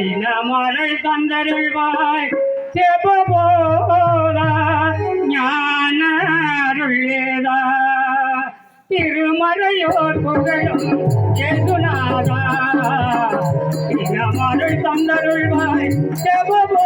இனமலை தந்தருள்வாய் செபோதா ஞான அருளேதா திருமலையோர் புகழும் எதுநாதா இனமலை தந்தருள்வாய் செபோ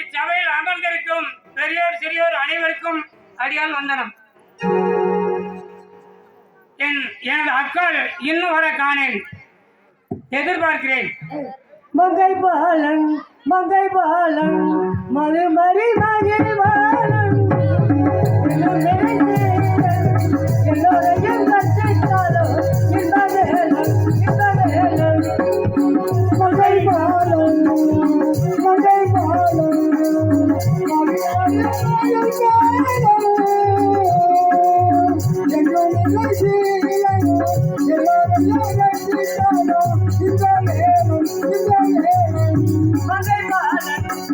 இச்சபையில் அமர்ந்திருக்கும் பெரியோர் சிறியோர் அனைவருக்கும் அடியால் வந்தனம். என் எனது அக்கள் இன்னும் வர காணேன். எதிர்பார்க்கிறேன். மங்கை பாலன் மங்கை பாலன் மதுமறி மகிழ்வாளன்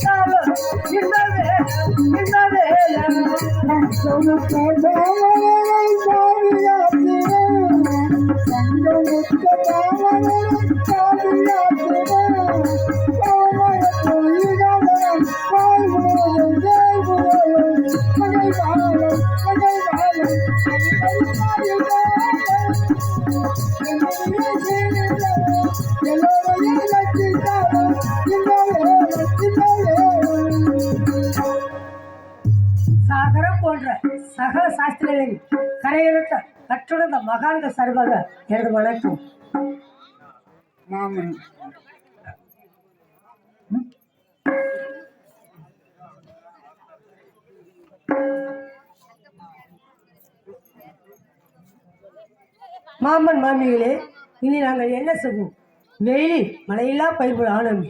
Thank you. கரையெழுத்த கற்றுணர்ந்த மகான்கள் சார்பாக எனது வணக்கம். மாமன். மாமன் மாமிகளே இனி நாங்கள் என்ன செய்வோம்? வெயிலில் மழையில்லா பயிர்கள் ஆனமே.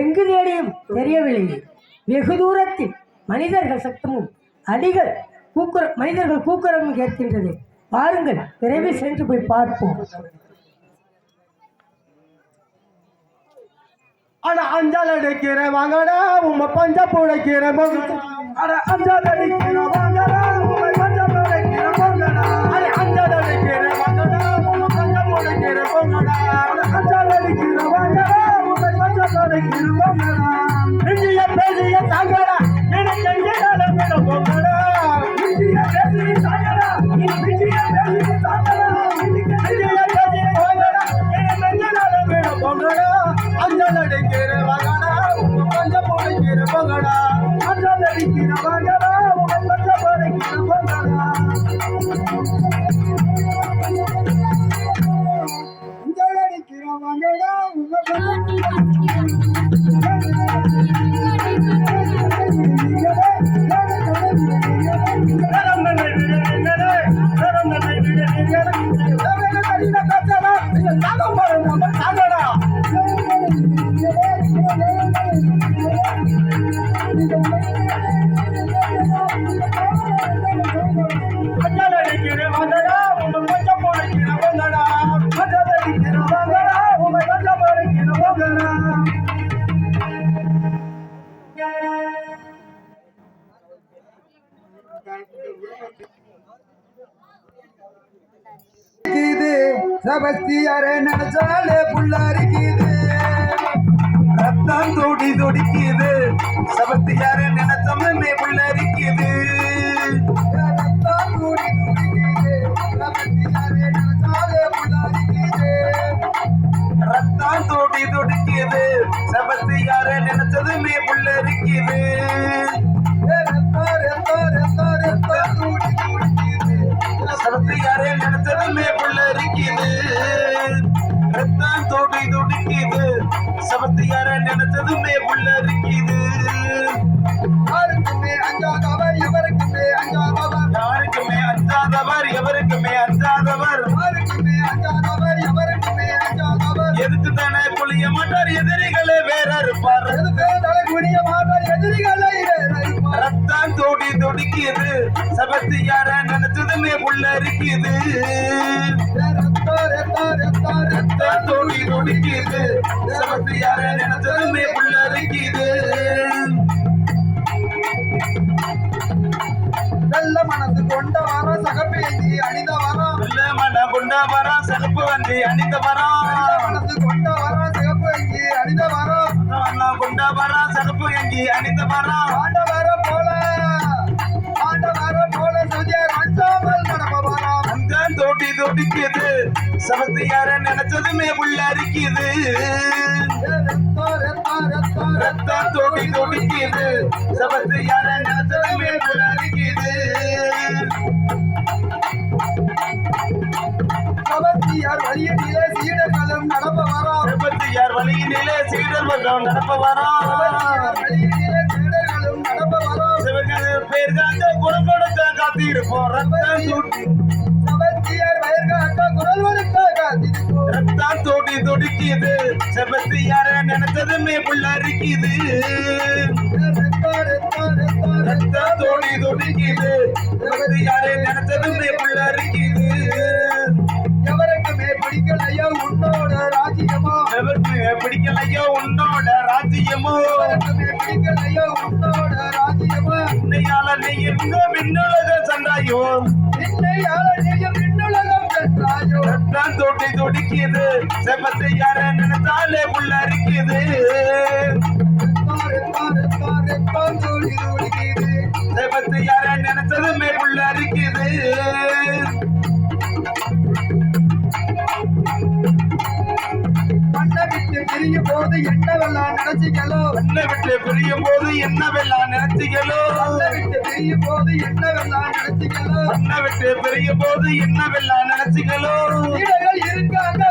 எங்கு தேடியும் தெரியவில்லை. வெகு தூரத்தில் மனிதர்கள் சத்தமும் அடிகள் கூக்குர மனிதர்கள் கூக்குரமும் கேட்கின்றது. பாருங்கள் விரைவில் சென்று போய் பார்ப்போம். அட அஞ்சால் அடிக்கிற வாங்கடா உங்க பஞ்ச புடைக்கிற அட அஞ்சால் அடிக்கிற சபஸ்தி சபஸ்தியாரே நினைச்சாலே புள்ளரிக்குது ரத்தம் தொடி தொடிக்குது. சபஸ்தியாரே நினைச்சமே புள்ளரிக்குது ரத்தம் தொடி தொடிக்குது. சபஸ்தியாரே நினைச்சாலே புள்ளரிக்குது ரத்தம் தொடி தொடிக்குது. நினைச்சதுமே புள்ளரிக்குது எவருக்குமே அஞ்சாதவர். யாருக்குமே அஞ்சாதவர் எவருக்குமே அஞ்சாதவர். எதுக்கு தானே புளிய மாட்டார்? எதிரிகளே வேற இருப்பார் குனிய மாட்டார் எதிரிகளே ரத்தம் தோடி துடிக்குது. சபத்து யார நினைச்சதுமே புள்ள இருக்குது ரத்தம் தோடி துடிக்குது. சபத்து யார நினைச்சதுமே புள்ள இருக்குது கொண்ட வரம் சகப்பு வந்து அணிந்த வரம் கொண்ட வரம் சிகப்பு அங்கி அணிந்த வரம் கொண்ட வரம் சகப்பு அங்கி அணிந்த வரம் ஆண்ட போல ஆண்ட போல சுதியார் அஞ்சாமல் நடப்ப அந்த தோட்டி தோட்டிக்குது. சபத்து யார நினைச்சதுமே உள்ள அரிக்குது. ரத்தம் தோட்டி தோட்டிக்குது. யார நினைச்சதுமே உள்ள அரிக்குது. வழியினிலே சீடர்களும் வரோம் சபத்தியார் வழியினிலே சீடர்களும் நடப்ப வரோம் வழியினிலே சீடர்களும் பேர் காக்க குரல் கொடுக்க காத்திருப்போம். ரத்தம் தூட்டி சபத்தியார் வயர் காக்க குரல் கொடுக்க காத்திருப்போம். ரத்தம் தோட்டி துடிக்குது. சபத்தியார நினைச்சதுமே புள்ள அரிக்குது. ரத்தம் தோடி துடிக்குது. சபத்தியார நினைச்சதுமே புள்ள அரிக்குது. பிடிக்கலையோ உன்னோட ராஜ்யமோ? எவருக்குமே பிடிக்கலையோ உன்னோட ராஜ்யமோ? எவருக்குமே பிடிக்கலையோ உன்னோட ராஜ்யமோ? இன்னையால நீ எங்க விண்ணுலக சென்றாயோ? இன்னையால நீ விண்ணுலகம் சென்றாயோ? ரத்தம் தொட்டி துடிக்குது. செப்பத்தை யார நினைச்சாலே உள்ள அரிக்குது. செப்பத்தை யார பிரியும் போது என்னவெல்லாம் நினைச்சிகளோ பிரியும் போது என்னவெல்லாம் நினைச்சீங்களோ உன்னை விட்டு பிரியும் போது என்னவெல்லாம் நினைச்சிகளோ இருக்காங்க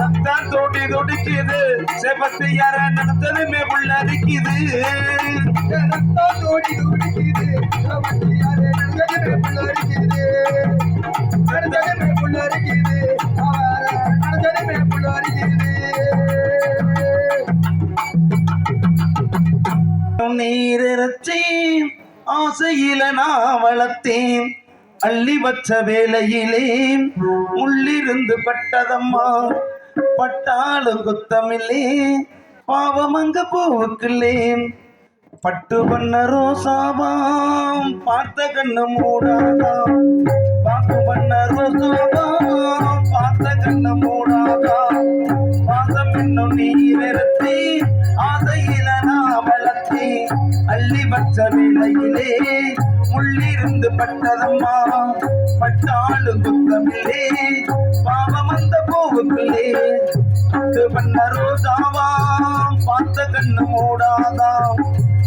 ரத்தம் தோட்டி துடிக்குது. செபத்து யார நடத்ததுமே புள்ள அரிக்குது ரத்தம் தோடி துடிக்குது. சிவபக்தி யாரே நடுதலுமே புல்லரிக்குது நடுதலுமே நீரிறச்சி ஆசையில நான் வளர்த்தேன். அள்ளி வச்ச வேலையிலே உள்ளிருந்து பட்டதம்மா. பட்டாலும் குத்தமில்லே. பாவம் அங்க போவுக்குள்ளேன் பட்டு பண்ண ரோசாவாம். பார்த்த கண்ணு மூடாதாம். பாக்கு பண்ண ரோசாவாம். பார்த்த கண்ணு மூடாதாம். பாசம் என்னும் நீரிறத்தி ஆசையில நான் வளர்த்தி விலையிலே வச்ச முள்ளிருந்து பட்டதம்மா. பட்டாலும் குத்தமில்லே பாவம் அந்த பூவுக்குள்ளே. பட்டு பண்ண ரோசாவாம் பார்த்த கண்ணு மூடாதாம்.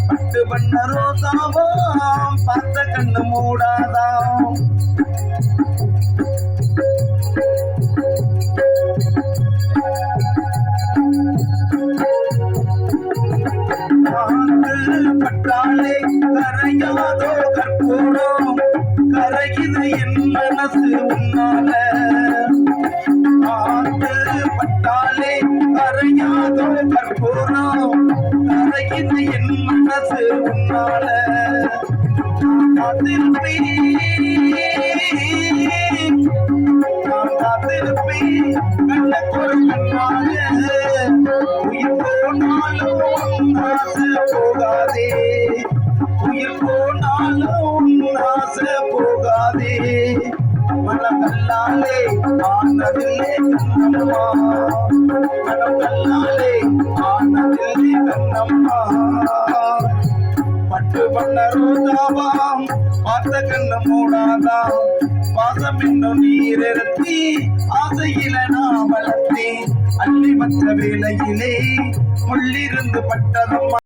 பட்டு பண்ண ரோசாவாம் பார்த்த கண்ணு மூடாதாம். கரையுது என் மனசு உன்னால. காத்திருப்பேன். நான் காத்திருப்பேன். கண்ணக்குறு கல்லாலே ஆனதில்லே கண்ணம்மா. மனம் கல்லாலே ஆனதில்லே கண்ணம்மா. பட்டு பண்ண ரோஜாவாம் பார்த்த கண்ணு மூடாதாம் பாசம் இன்னும் நீர் நீரிறத்தி ஆசையில நான் வளர்த்தேன் அள்ளி மற்ற வேலையிலே முள்ளிருந்து பட்டதம்மா.